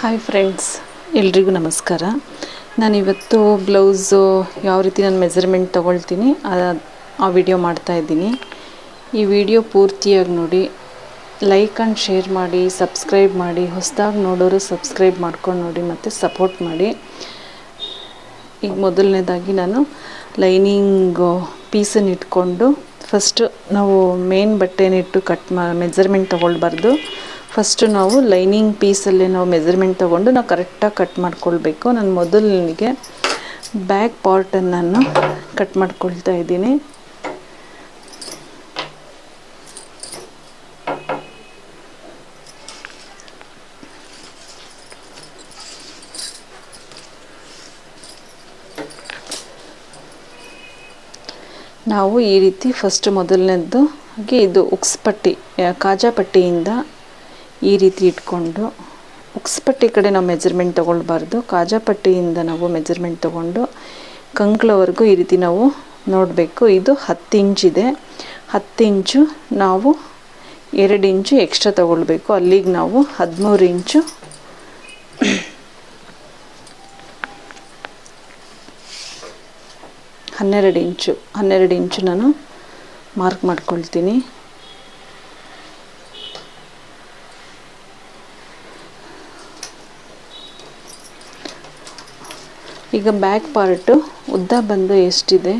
Hi friends ಎಲ್ರಿಗೂ ನಮಸ್ಕಾರ. ನಾನಿವತ್ತು ಬ್ಲೌಸು ಯಾವ ರೀತಿ ನಾನು ಮೆಜರ್ಮೆಂಟ್ ತೊಗೊಳ್ತೀನಿ ಆ ವಿಡಿಯೋ ಮಾಡ್ತಾಯಿದ್ದೀನಿ ಈ ವಿಡಿಯೋ ಪೂರ್ತಿಯಾಗಿ ನೋಡಿ ಲೈಕ್ ಆ್ಯಂಡ್ ಶೇರ್ ಮಾಡಿ ಸಬ್ಸ್ಕ್ರೈಬ್ ಮಾಡಿ, ಹೊಸದಾಗಿ ನೋಡೋರು ಸಬ್ಸ್ಕ್ರೈಬ್ ಮಾಡ್ಕೊಂಡು ನೋಡಿ ಮತ್ತು ಸಪೋರ್ಟ್ ಮಾಡಿ. ಈಗ ಮೊದಲನೇದಾಗಿ ನಾನು ಲೈನಿಂಗು ಪೀಸನ್ನು ಇಟ್ಕೊಂಡು ಫಸ್ಟು ನಾವು ಮೇನ್ ಬಟ್ಟೆನಿಟ್ಟು ಕಟ್ ಮಾ ಮೆಜರ್ಮೆಂಟ್ ತೊಗೊಳ್ಬಾರ್ದು. ಫಸ್ಟು ನಾವು ಲೈನಿಂಗ್ ಪೀಸಲ್ಲಿ ನಾವು ಮೆಜರ್ಮೆಂಟ್ ತೊಗೊಂಡು ನಾವು ಕರೆಕ್ಟಾಗಿ ಕಟ್ ಮಾಡ್ಕೊಳ್ಬೇಕು. ನಾನು ಮೊದಲಿಗೆ ಬ್ಯಾಕ್ ಪಾರ್ಟನ್ನು ನಾನು ಕಟ್ ಮಾಡ್ಕೊಳ್ತಾ ಇದ್ದೀನಿ. ನಾವು ಈ ರೀತಿ ಫಸ್ಟ್ ಮೊದಲನೇದ್ದು ಹಾಗೆ ಇದು ಉಕ್ಸ್ ಪಟ್ಟಿ ಕಾಜಾ ಪಟ್ಟಿಯಿಂದ ಈ ರೀತಿ ಇಟ್ಕೊಂಡು ಉಕ್ಸ್ ಪಟ್ಟಿ ಕಡೆ ನಾವು ಮೆಜರ್ಮೆಂಟ್ ತೊಗೊಳ್ಬಾರ್ದು. ಕಾಜಾಪಟ್ಟಿಯಿಂದ ನಾವು ಮೆಜರ್ಮೆಂಟ್ ತೊಗೊಂಡು ಕಂಕ್ಳವರೆಗೂ ಈ ರೀತಿ ನಾವು ನೋಡಬೇಕು. ಇದು ಹತ್ತು ಇಂಚಿದೆ ಹತ್ತು ಇಂಚು ನಾವು ಎರಡು ಇಂಚು ಎಕ್ಸ್ಟ್ರಾ ತೊಗೊಳ್ಬೇಕು. ಅಲ್ಲಿಗೆ ನಾವು ಹದಿಮೂರು ಇಂಚು ಹನ್ನೆರಡು ಇಂಚು. ಹನ್ನೆರಡು ಇಂಚು ನಾನು ಮಾರ್ಕ್ ಮಾಡ್ಕೊಳ್ತೀನಿ. ಈಗ ಬ್ಯಾಕ್ ಪಾರ್ಟು ಉದ್ದ ಬಂದು ಎಷ್ಟಿದೆ?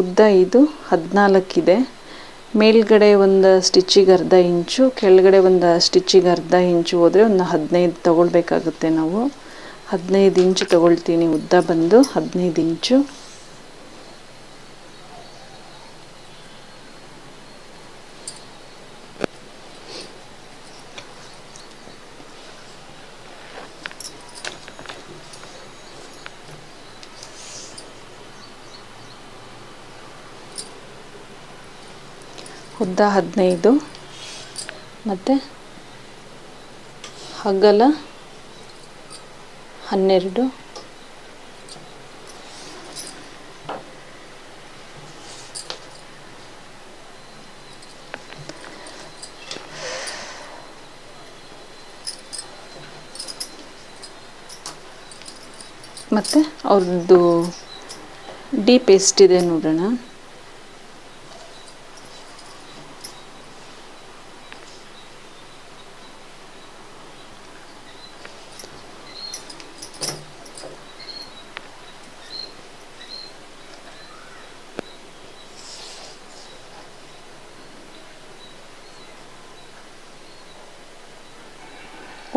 ಉದ್ದ ಇದು ಹದಿನಾಲ್ಕಿದೆ. ಮೇಲ್ಗಡೆ ಒಂದು ಸ್ಟಿಚ್ಚಿಗೆ ಅರ್ಧ ಇಂಚು, ಕೆಳಗಡೆ ಒಂದು ಸ್ಟಿಚ್ಚಿಗೆ ಅರ್ಧ ಇಂಚು ಹೋದರೆ ಒಂದು ಹದಿನೈದು ತೊಗೊಳ್ಬೇಕಾಗುತ್ತೆ ನಾವು. ಹದಿನೈದು ಇಂಚು ತೊಗೊಳ್ತೀನಿ ಉದ್ದ ಬಂದು ಹದಿನೈದು ಇಂಚು. ಉದ್ದ ಹದಿನೈದು. ಮತ್ತು ಅಗಲ ಹನ್ನೆರಡು. ಮತ್ತು ಅವ್ರದ್ದು ಡೀಪ್ ಎಷ್ಟಿದೆ ನೋಡೋಣ.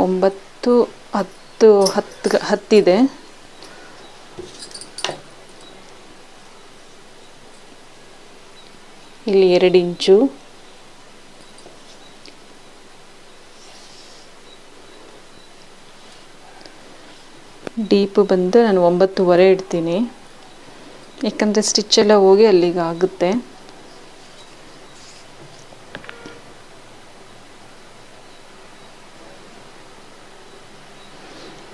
ಒಂಬತ್ತು, ಹತ್ತು ಹತ್ತು ಹತ್ತಿದೆ. ಇಲ್ಲಿ ಎರಡು ಇಂಚು. ಡೀಪ್ ಬಂದು ನಾನು ಒಂಬತ್ತುವರೆ ಇಡ್ತೀನಿ. ಯಾಕಂದರೆ ಸ್ಟಿಚ್ಚೆಲ್ಲ ಹೋಗಿ ಅಲ್ಲಿಗೆ ಆಗುತ್ತೆ.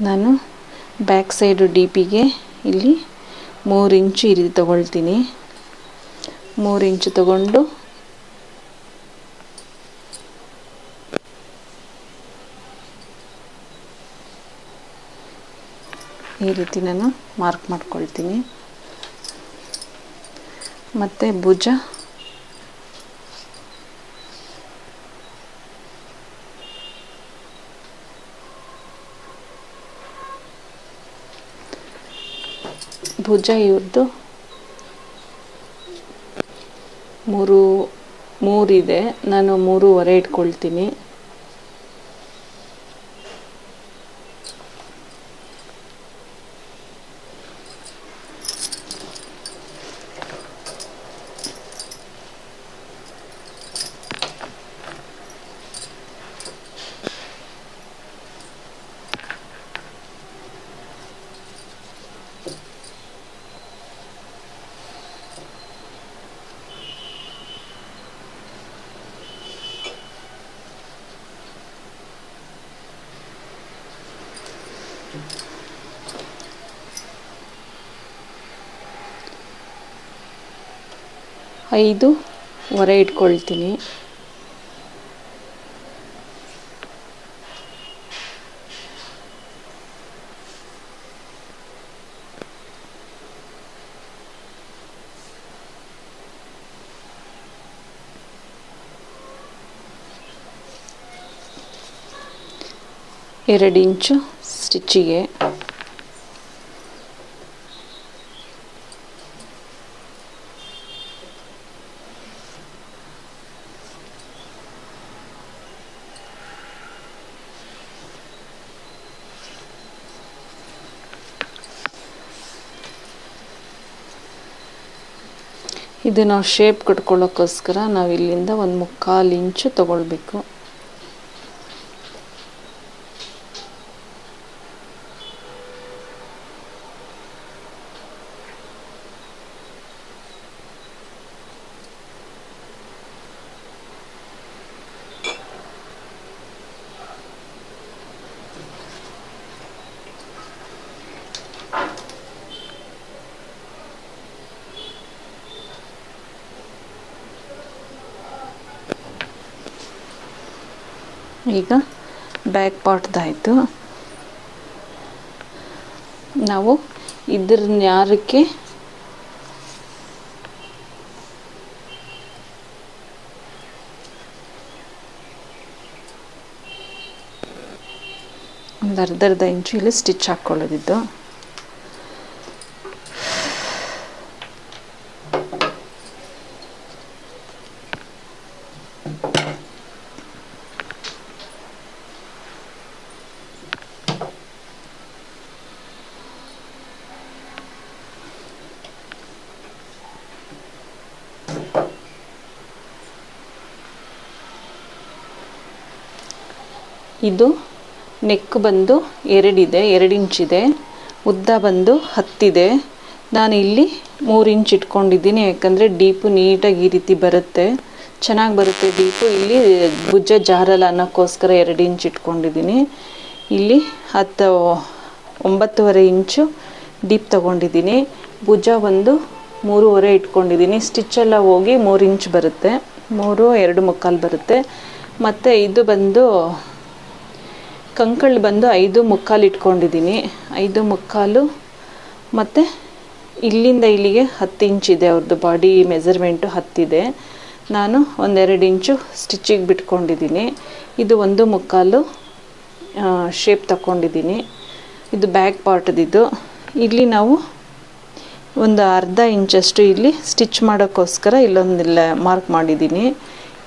ನಾನು ಬ್ಯಾಕ್ ಸೈಡು ಡಿಪಿಗೆ ಇಲ್ಲಿ ಮೂರು ಇಂಚು ರೀತಿ ತಗೊಳ್ತೀನಿ. ಮೂರು ಇಂಚು ತಗೊಂಡು ಈ ರೀತಿ ನಾನು ಮಾರ್ಕ್ ಮಾಡ್ಕೊಳ್ತೀನಿ. ಮತ್ತು ಭುಜ ಭುಜ ಇವ್ರದ್ದು ಮೂರು ಮೂರಿದೆ. ನಾನು ಮೂರುವರೆ ಇಟ್ಕೊಳ್ತೀನಿ. ಐದು ಹೊರೆ ಇಟ್ಕೊಳ್ತೀನಿ. ಎರಡು ಇಂಚು ಸ್ಟಿಚ್ಚಿಗೆ ಇದು ನಾವು ಶೇಪ್ ಕಟ್ಕೊಳ್ಳೋಕ್ಕೋಸ್ಕರ ನಾವು ಇಲ್ಲಿಂದ ಒಂದು ಮುಕ್ಕಾಲು ಇಂಚು ತಗೊಳ್ಬೇಕು. ಈಗ ಬ್ಯಾಕ್ ಪಾರ್ಟ್ದಾಯಿತು ನಾವು ಇದ್ರ ನಾರಕ್ಕೆ ಒಂದು ಅರ್ಧರ್ಧ ಅರ್ಧ ಇಂಚು ಇಲ್ಲಿ ಸ್ಟಿಚ್ ಹಾಕ್ಕೊಳ್ಳೋದಿದ್ದು ಇದು ನೆಕ್ ಬಂದು ಎರಡಿದೆ ಎರಡು ಇಂಚಿದೆ ಉದ್ದ ಬಂದು ಹತ್ತಿದೆ. ನಾನು ಇಲ್ಲಿ ಮೂರು ಇಂಚ್ ಇಟ್ಕೊಂಡಿದ್ದೀನಿ, ಯಾಕಂದರೆ ಡೀಪು ನೀಟಾಗಿ ಈ ರೀತಿ ಬರುತ್ತೆ. ಚೆನ್ನಾಗಿ ಬರುತ್ತೆ ಡೀಪು. ಇಲ್ಲಿ ಭುಜ ಜಾರಲ್ಲ ಅನ್ನೋಕ್ಕೋಸ್ಕರ ಎರಡು ಇಂಚ್ ಇಟ್ಕೊಂಡಿದ್ದೀನಿ. ಇಲ್ಲಿ ಹತ್ತು ಒಂಬತ್ತುವರೆ ಇಂಚು ಡೀಪ್ ತಗೊಂಡಿದ್ದೀನಿ. ಭುಜ ಒಂದು ಮೂರುವರೆ ಇಟ್ಕೊಂಡಿದ್ದೀನಿ. ಸ್ಟಿಚ್ಚೆಲ್ಲ ಹೋಗಿ ಮೂರು ಇಂಚ್ ಬರುತ್ತೆ. ಮೂರು, ಎರಡು ಮುಕ್ಕಾಲು ಬರುತ್ತೆ. ಮತ್ತು ಇದು ಬಂದು ಕಂಕಳು ಬಂದು ಐದು ಮುಕ್ಕಾಲು ಇಟ್ಕೊಂಡಿದ್ದೀನಿ. ಐದು ಮುಕ್ಕಾಲು ಮತ್ತು ಇಲ್ಲಿಂದ ಇಲ್ಲಿಗೆ ಹತ್ತು ಇಂಚಿದೆ ಅವ್ರದ್ದು ಬಾಡಿ ಮೆಸರ್ಮೆಂಟು ಹತ್ತಿದೆ. ನಾನು ಒಂದೆರಡು ಇಂಚು ಸ್ಟಿಚ್ಚಿಗೆ ಬಿಟ್ಕೊಂಡಿದ್ದೀನಿ. ಇದು ಒಂದು ಮುಕ್ಕಾಲು ಶೇಪ್ ತಗೊಂಡಿದ್ದೀನಿ ಇದು ಬ್ಯಾಕ್ ಪಾರ್ಟ್ದಿದ್ದು. ಇಲ್ಲಿ ನಾವು ಒಂದು ಅರ್ಧ ಇಂಚಷ್ಟು ಇಲ್ಲಿ ಸ್ಟಿಚ್ ಮಾಡೋಕ್ಕೋಸ್ಕರ ಇಲ್ಲೊಂದಿಲ್ಲ ಮಾರ್ಕ್ ಮಾಡಿದ್ದೀನಿ.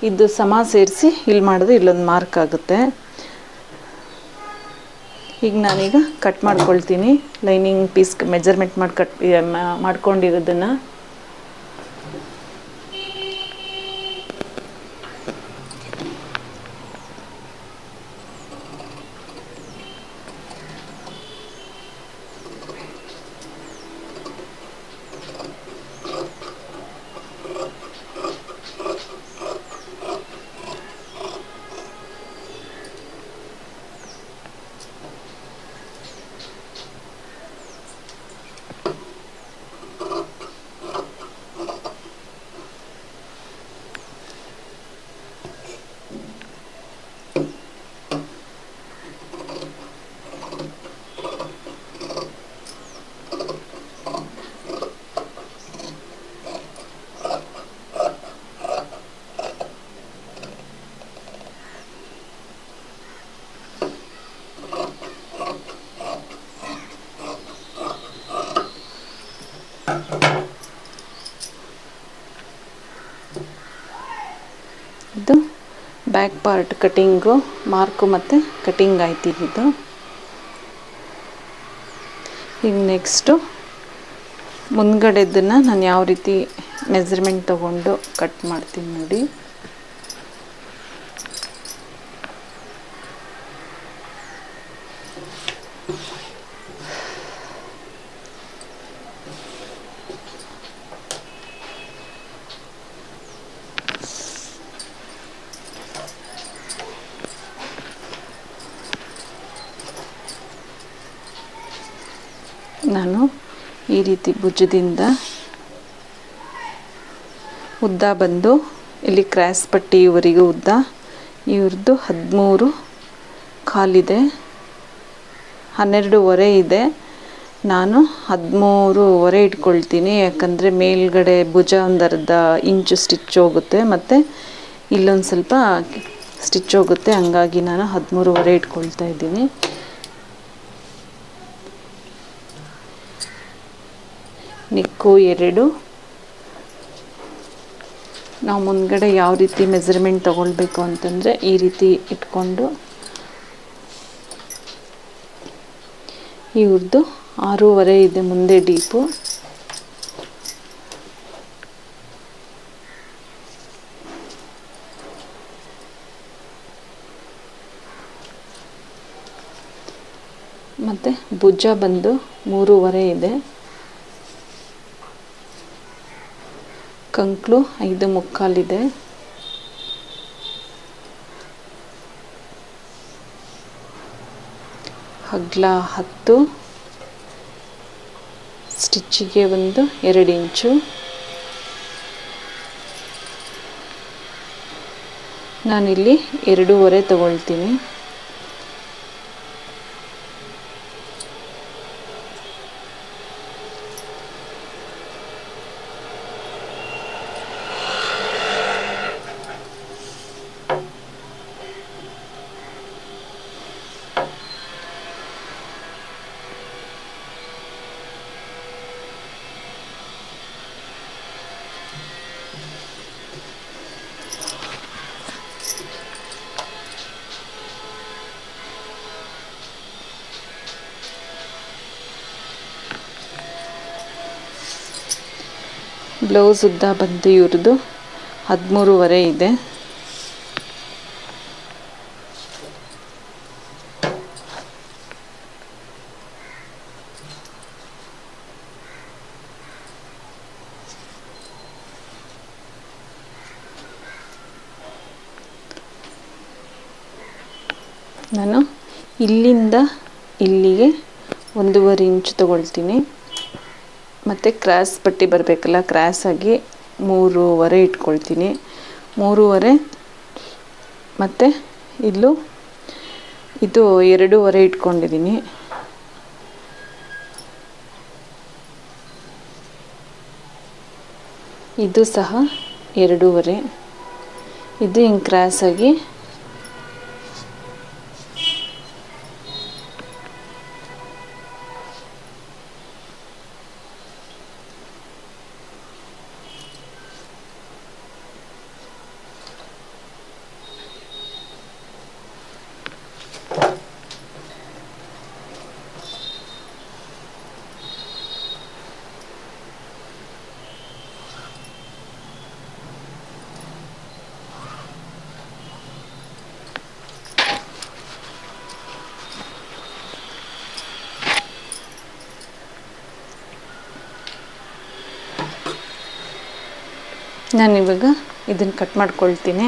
ಇದು ಸಮ ಸೇರಿಸಿ ಇಲ್ಲಿ ಮಾಡಿದ್ರೆ ಇಲ್ಲೊಂದು ಮಾರ್ಕ್ ಆಗುತ್ತೆ. ಈಗ ನಾನೀಗ ಕಟ್ ಮಾಡ್ಕೊಳ್ತೀನಿ. ಲೈನಿಂಗ್ ಪೀಸ್ ಮೆಜರ್ಮೆಂಟ್ ಮಾಡಿ ಕಟ್ ಮಾಡ್ಕೊಂಡಿರೋದನ್ನು. ಬ್ಯಾಕ್ ಪಾರ್ಟ್ ಕಟಿಂಗು ಮಾರ್ಕು ಮತ್ತು ಕಟಿಂಗ್ ಆಯ್ತು ಇದು. ಈಗ ನೆಕ್ಸ್ಟು ಮುಂದ್ಗಡೆದನ್ನು ನಾನು ಯಾವ ರೀತಿ ಮೆಸರ್ಮೆಂಟ್ ತಗೊಂಡು ಕಟ್ ಮಾಡ್ತೀನಿ ನೋಡಿ. ನಾನು ಈ ರೀತಿ ಭುಜದಿಂದ ಉದ್ದ ಬಂದು ಇಲ್ಲಿ ಕ್ರಾಸ್ ಪಟ್ಟಿ ಇವರಿಗೂ ಉದ್ದ. ಇವ್ರದ್ದು ಹದಿಮೂರು ಕಾಲಿದೆ. ಹನ್ನೆರಡೂವರೆ ಇದೆ. ನಾನು ಹದಿಮೂರುವರೆ ಇಟ್ಕೊಳ್ತೀನಿ. ಯಾಕಂದರೆ ಮೇಲ್ಗಡೆ ಭುಜ ಒಂದರ್ಧ ಇಂಚು ಸ್ಟಿಚ್ ಹೋಗುತ್ತೆ ಮತ್ತು ಇಲ್ಲೊಂದು ಸ್ವಲ್ಪ ಸ್ಟಿಚ್ ಹೋಗುತ್ತೆ. ಹಂಗಾಗಿ ನಾನು ಹದಿಮೂರುವರೆ ಇಟ್ಕೊಳ್ತಾ ಇದ್ದೀನಿ. ನಿಕ್ಕು ಎರಡು. ನಾವು ಮುಂದ್ಗಡೆ ಯಾವ ರೀತಿ ಮೆಜರ್ಮೆಂಟ್ ತಗೊಳ್ಬೇಕು ಅಂತಂದರೆ ಈ ರೀತಿ ಇಟ್ಕೊಂಡು ಇವ್ರದ್ದು ಆರೂವರೆ ಇದೆ ಮುಂದೆ ಡೀಪು. ಮತ್ತು ಭುಜ ಬಂದು ಮೂರುವರೆ ಇದೆ. ಕಂಕ್ಳು ಐದು ಮುಕ್ಕಾಲಿದೆ. ಹಗ್ಲ ಹತ್ತು. ಸ್ಟಿಚ್ಚಿಗೆ ಒಂದು ಎರಡು ಇಂಚು. ನಾನಿಲ್ಲಿ ಎರಡೂವರೆ ತಗೊಳ್ತೀನಿ. ಬ್ಲೌಸ್ ಉದ್ದ ಬಂದು ಇವ್ರದ್ದು. ಹದಿಮೂರುವರೆ ಇದೆ. ನಾನು ಇಲ್ಲಿಂದ ಇಲ್ಲಿಗೆ ಒಂದೂವರೆ ಇಂಚು ತಗೊಳ್ತೀನಿ. ಮತ್ತು ಕ್ರಾಸ್ ಪಟ್ಟಿ ಬರಬೇಕಲ್ಲ ಕ್ರಾಸಾಗಿ ಮೂರುವರೆ ಇಟ್ಕೊಳ್ತೀನಿ. ಮೂರುವರೆ ಮತ್ತು ಇಲ್ಲೂ ಇದು ಎರಡೂವರೆ ಇಟ್ಕೊಂಡಿದ್ದೀನಿ ಇದು ಸಹ ಎರಡೂವರೆ. ಇದು ಹಿಂಗೆ ಕ್ರಾಸಾಗಿ ನಾನಿವಾಗ ಇದನ್ನು ಕಟ್ ಮಾಡ್ಕೊಳ್ತೀನಿ.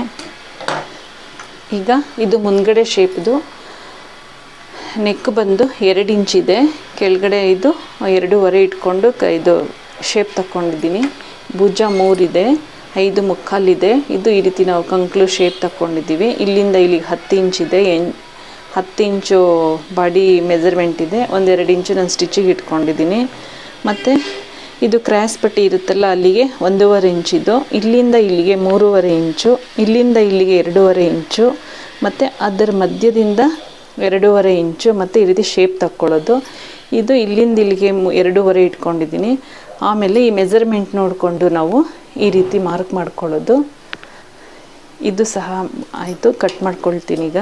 ಈಗ ಇದು ಮುಂದ್ಗಡೆ ಶೇಪ್ದು ನೆಕ್ ಬಂದು ಎರಡು ಇಂಚಿದೆ ಕೆಳಗಡೆ ಇದು ಎರಡೂವರೆ ಇಟ್ಕೊಂಡು ಕ ಇದು ಶೇಪ್ ತಗೊಂಡಿದ್ದೀನಿ ಭುಜ ಮೂರಿದೆ ಐದು ಮುಕ್ಕಾಲಿದೆ ಇದು. ಈ ರೀತಿ ನಾವು ಕಂಕ್ಳು ಶೇಪ್ ತಗೊಂಡಿದ್ದೀವಿ ಇಲ್ಲಿಂದ ಇಲ್ಲಿಗೆ ಹತ್ತು ಇಂಚಿದೆ ಎನ್ ಹತ್ತು ಇಂಚು ಬಾಡಿ ಮೆಜರ್ಮೆಂಟ್ ಇದೆ. ಒಂದೆರಡು ಇಂಚು ನಾನು ಸ್ಟಿಚಿಗೆ ಇಟ್ಕೊಂಡಿದ್ದೀನಿ. ಮತ್ತು ಇದು ಕ್ರ್ಯಾಸ್ ಪಟ್ಟಿ ಇರುತ್ತಲ್ಲ, ಅಲ್ಲಿಗೆ ಒಂದೂವರೆ ಇಂಚಿದು ಇಲ್ಲಿಂದ ಇಲ್ಲಿಗೆ ಮೂರುವರೆ ಇಂಚು, ಇಲ್ಲಿಂದ ಇಲ್ಲಿಗೆ ಎರಡೂವರೆ ಇಂಚು, ಮತ್ತು ಅದರ ಮಧ್ಯದಿಂದ ಎರಡೂವರೆ ಇಂಚು, ಮತ್ತು ಈ ರೀತಿ ಶೇಪ್ ತಕ್ಕೊಳ್ಳೋದು. ಇದು ಇಲ್ಲಿಂದ ಇಲ್ಲಿಗೆ ಎರಡೂವರೆ ಇಟ್ಕೊಂಡಿದ್ದೀನಿ. ಆಮೇಲೆ ಈ ಮೆಜರ್ಮೆಂಟ್ ನೋಡಿಕೊಂಡು ನಾವು ಈ ರೀತಿ ಮಾರ್ಕ್ ಮಾಡ್ಕೊಳ್ಳೋದು. ಇದು ಸಹ ಆಯಿತು ಕಟ್ ಮಾಡ್ಕೊಳ್ತೀನಿ ಈಗ.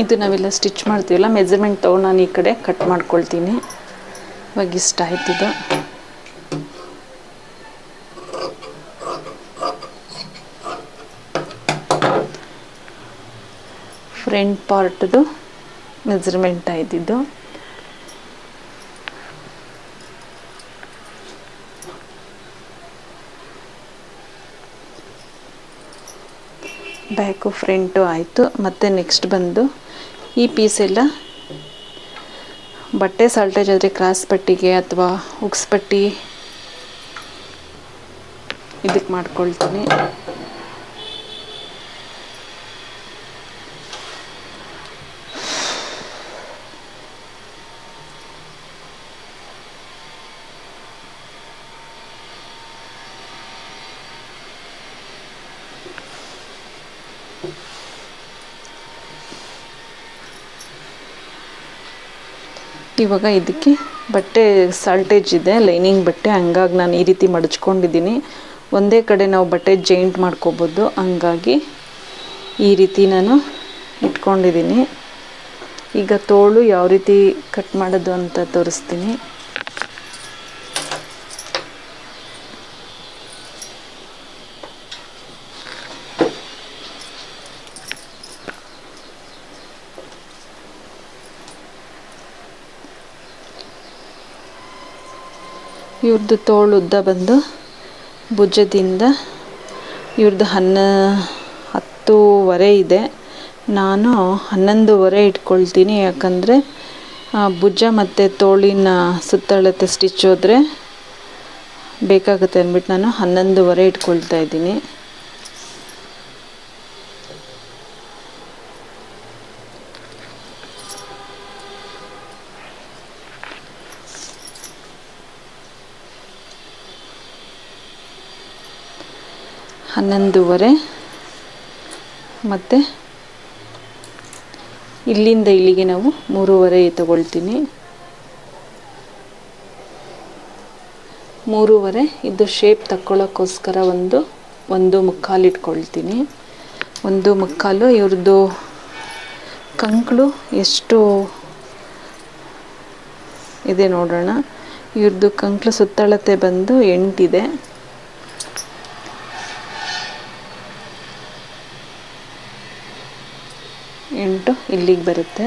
ಇದು ನಾವೆಲ್ಲ ಸ್ಟಿಚ್ ಮಾಡ್ತೀವಲ್ಲ ಮೆಜರ್ಮೆಂಟ್ ತೊಗೊಂಡು ನಾನು ಈ ಕಡೆ ಕಟ್ ಮಾಡ್ಕೊಳ್ತೀನಿ. ಇವಾಗ ಇಷ್ಟ ಆಯ್ತಿದ್ದು ಫ್ರಂಟ್ ಪಾರ್ಟ್ದು ಮೆಜರ್ಮೆಂಟ್ ಆಯ್ತಿದ್ದು ಬ್ಯಾಕು ಫ್ರಂಟು ಆಯಿತು, ಮತ್ತು ನೆಕ್ಸ್ಟ್ ಬಂದು ಈ ಪೀಸ್ ಎಲ್ಲ ಬಟ್ಟೆ ಸಾಲ್ಟೇಜ್ ಆದರೆ ಕ್ರಾಸ್ ಪಟ್ಟಿಗೆ ಅಥವಾ ಉಕ್ಸ್ ಪಟ್ಟಿ ಇದಕ್ಕೆ ಮಾಡ್ಕೊಳ್ತೀನಿ. ಇವಾಗ ಇದಕ್ಕೆ ಬಟ್ಟೆ ಸಾಲ್ಟೇಜ್ ಇದೆ ಲೈನಿಂಗ್ ಬಟ್ಟೆ. ಹಂಗಾಗಿ ನಾನು ಈ ರೀತಿ ಮಡಚ್ಕೊಂಡಿದ್ದೀನಿ. ಒಂದೇ ಕಡೆ ನಾವು ಬಟ್ಟೆ ಜೈಂಟ್ ಮಾಡ್ಕೋಬೋದು. ಹಂಗಾಗಿ ಈ ರೀತಿ ನಾನು ಇಟ್ಕೊಂಡಿದ್ದೀನಿ. ಈಗ ತೋಳು ಯಾವ ರೀತಿ ಕಟ್ ಮಾಡೋದು ಅಂತ ತೋರಿಸ್ತೀನಿ. ಇವ್ರದ್ದು ತೋಳು ಉದ್ದ ಬಂದು ಭುಜದಿಂದ ಇವ್ರದ್ದು ಹನ್ನ ಹತ್ತೂವರೆ ಇದೆ. ನಾನು ಹನ್ನೊಂದುವರೆ ಇಟ್ಕೊಳ್ತೀನಿ. ಯಾಕಂದರೆ ಭುಜ ಮತ್ತು ತೋಳಿನ ಸುತ್ತಳತೆ ಸ್ಟಿಚ್ ಹೋದರೆ ಬೇಕಾಗುತ್ತೆ ಅಂದ್ಬಿಟ್ಟು ನಾನು ಹನ್ನೊಂದುವರೆ ಇಟ್ಕೊಳ್ತಾ ಇದ್ದೀನಿ. ಹನ್ನೊಂದುವರೆ. ಮತ್ತು ಇಲ್ಲಿಂದ ಇಲ್ಲಿಗೆ ನಾವು ಮೂರುವರೆ ತಗೊಳ್ತೀನಿ. ಮೂರುವರೆ ಇದು ಶೇಪ್ ತಕ್ಕೊಳ್ಳೋಕ್ಕೋಸ್ಕರ ಒಂದು ಒಂದು ಮುಕ್ಕಾಲು ಇಟ್ಕೊಳ್ತೀನಿ. ಒಂದು ಮುಕ್ಕಾಲು ಇವ್ರದ್ದು ಕಂಕಳು ಎಷ್ಟು ಇದೆ ನೋಡೋಣ. ಇವ್ರದ್ದು ಕಂಕಳು ಸುತ್ತಳತೆ ಬಂದು ಎಂಟಿದೆ. ಎಂಟು ಇಲ್ಲಿಗೆ ಬರುತ್ತೆ.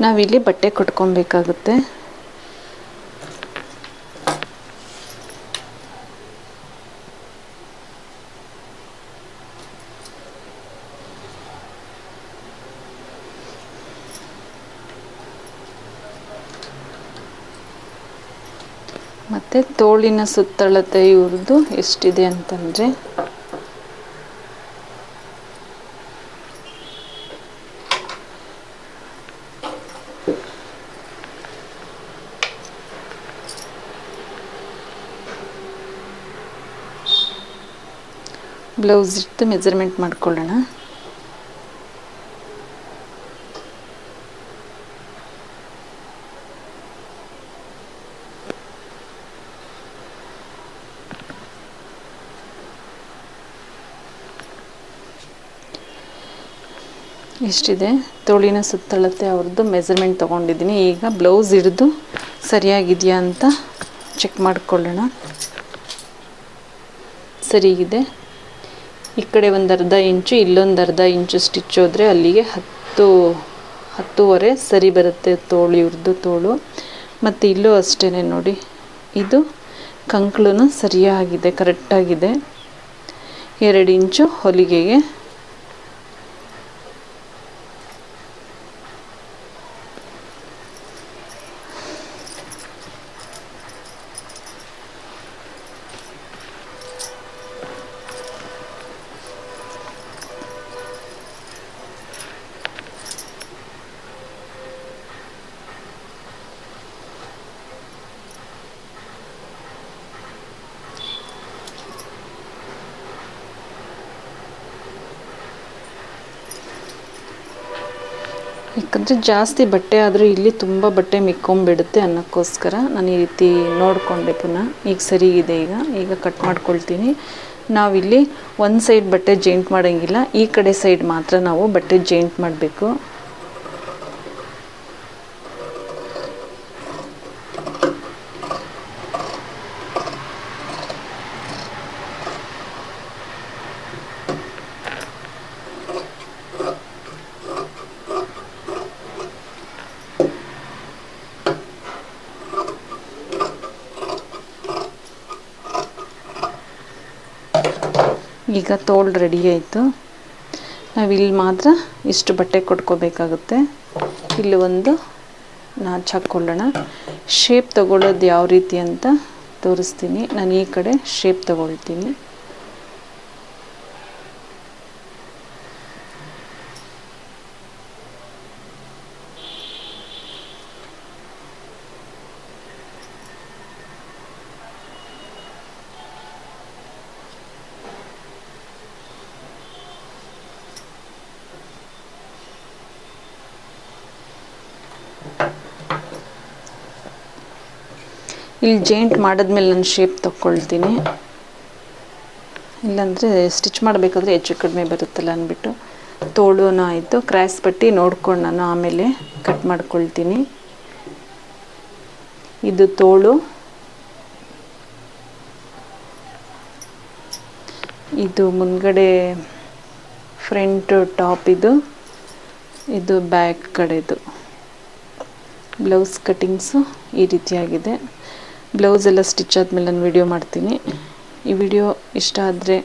ನಾವಿಲ್ಲಿ ಬಟ್ಟೆ ಕೊಟ್ಕೊಬೇಕಾಗುತ್ತೆ. ಮತ್ತು ತೋಳಿನ ಸುತ್ತಳತೆ ಇವ್ರದ್ದು ಎಷ್ಟಿದೆ ಅಂತಂದರೆ. ಬ್ಲೌಸ್ ಇಟ್ಟು ಮೆಜರ್ಮೆಂಟ್ ಮಾಡ್ಕೊಳ್ಳೋಣ. ಎಷ್ಟಿದೆ ತೋಳಿನ ಸುತ್ತಳತೆ ಅವ್ರದ್ದು ಮೆಸರ್ಮೆಂಟ್ ತೊಗೊಂಡಿದ್ದೀನಿ. ಈಗ ಬ್ಲೌಸ್ ಹಿಡಿದು ಸರಿಯಾಗಿದೆಯಾ ಅಂತ ಚೆಕ್ ಮಾಡಿಕೊಳ್ಳೋಣ. ಸರಿಗಿದೆ. ಈ ಕಡೆ ಒಂದು ಅರ್ಧ ಇಂಚು, ಇಲ್ಲೊಂದು ಅರ್ಧ ಇಂಚು ಸ್ಟಿಚ್ ಹೋದರೆ ಅಲ್ಲಿಗೆ ಹತ್ತು, ಹತ್ತುವರೆ ಸರಿ ಬರುತ್ತೆ ತೋಳು ಇವ್ರದ್ದು ತೋಳು. ಮತ್ತು ಇಲ್ಲೂ ಅಷ್ಟೇ ನೋಡಿ. ಇದು ಕಂಕ್ಳು ಸರಿಯಾಗಿದೆ ಕರೆಕ್ಟಾಗಿದೆ ಎರಡು ಇಂಚು ಹೊಲಿಗೆಗೆ ಯಾಕಂದರೆ ಜಾಸ್ತಿ ಬಟ್ಟೆ ಆದರೂ ಇಲ್ಲಿ ತುಂಬ ಬಟ್ಟೆ ಮಿಕ್ಕೊಂಬಿಡುತ್ತೆ ಅನ್ನೋಕ್ಕೋಸ್ಕರ ನಾನು ಈ ರೀತಿ ನೋಡಿಕೊಂಡೆ ಪುನಃ. ಈಗ ಸರಿ ಇದೆ ಈಗ. ಈಗ ಕಟ್ ಮಾಡ್ಕೊಳ್ತೀನಿ. ನಾವಿಲ್ಲಿ ಒಂದು ಸೈಡ್ ಬಟ್ಟೆ ಜೇಂಟ್ ಮಾಡೋಂಗಿಲ್ಲ. ಈ ಕಡೆ ಸೈಡ್ ಮಾತ್ರ ನಾವು ಬಟ್ಟೆ ಜೇಂಟ್ ಮಾಡಬೇಕು. ಈಗ ತೋಳು ರೆಡಿ ಆಯಿತು. ನಾವಿಲ್ಲಿ ಮಾತ್ರ ಇಷ್ಟು ಬಟ್ಟೆ ಕೊಟ್ಕೋಬೇಕಾಗುತ್ತೆ. ಇಲ್ಲಿ ಒಂದು ನಾಚ್ ಹಾಕ್ಕೊಳ್ಳೋಣ. ಶೇಪ್ ತಗೊಳ್ಳೋದು ಯಾವ ರೀತಿ ಅಂತ ತೋರಿಸ್ತೀನಿ. ನಾನು ಈ ಕಡೆ ಶೇಪ್ ತಗೊಳ್ತೀನಿ. ಇಲ್ಲಿ ಜೇಂಟ್ ಮಾಡಿದ್ಮೇಲೆ ನಾನು ಶೇಪ್ ತಗೊಳ್ತೀನಿ ಇಲ್ಲಾಂದರೆ ಸ್ಟಿಚ್ ಮಾಡಬೇಕಾದ್ರೆ ಹೆಚ್ಚು ಕಡಿಮೆ ಬರುತ್ತಲ್ಲ ಅಂದ್ಬಿಟ್ಟು ತೋಳುನೂ ಆಯಿತು. ಕ್ರ್ಯಾಸ್ ಪಟ್ಟಿ ನೋಡ್ಕೊಂಡು ನಾನು ಆಮೇಲೆ ಕಟ್ ಮಾಡ್ಕೊಳ್ತೀನಿ. ಇದು ತೋಳು. ಇದು ಮುಂದ್ಗಡೆ ಫ್ರಂಟ್ ಟಾಪ್ ಇದು. ಇದು ಬ್ಯಾಕ್ ಕಡೆದು. ಬ್ಲೌಸ್ ಕಟ್ಟಿಂಗ್ಸು ಈ ರೀತಿಯಾಗಿದೆ. ಬ್ಲೌಸ್ ಎಲ್ಲ ಸ್ಟಿಚ್ ಆದಮೇಲೆ ನಾನು ವಿಡಿಯೋ ಮಾಡ್ತೀನಿ. ಈ ವಿಡಿಯೋ ಇಷ್ಟ ಆದರೆ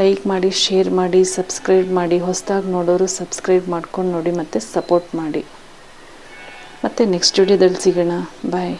ಲೈಕ್ ಮಾಡಿ ಶೇರ್ ಮಾಡಿ ಸಬ್ಸ್ಕ್ರೈಬ್ ಮಾಡಿ. ಹೊಸದಾಗಿ ನೋಡೋರು ಸಬ್ಸ್ಕ್ರೈಬ್ ಮಾಡ್ಕೊಂಡು ನೋಡಿ ಮತ್ತು ಸಪೋರ್ಟ್ ಮಾಡಿ. ಮತ್ತು ನೆಕ್ಸ್ಟ್ ವಿಡಿಯೋದಲ್ಲಿ ಸಿಗೋಣ. ಬಾಯ್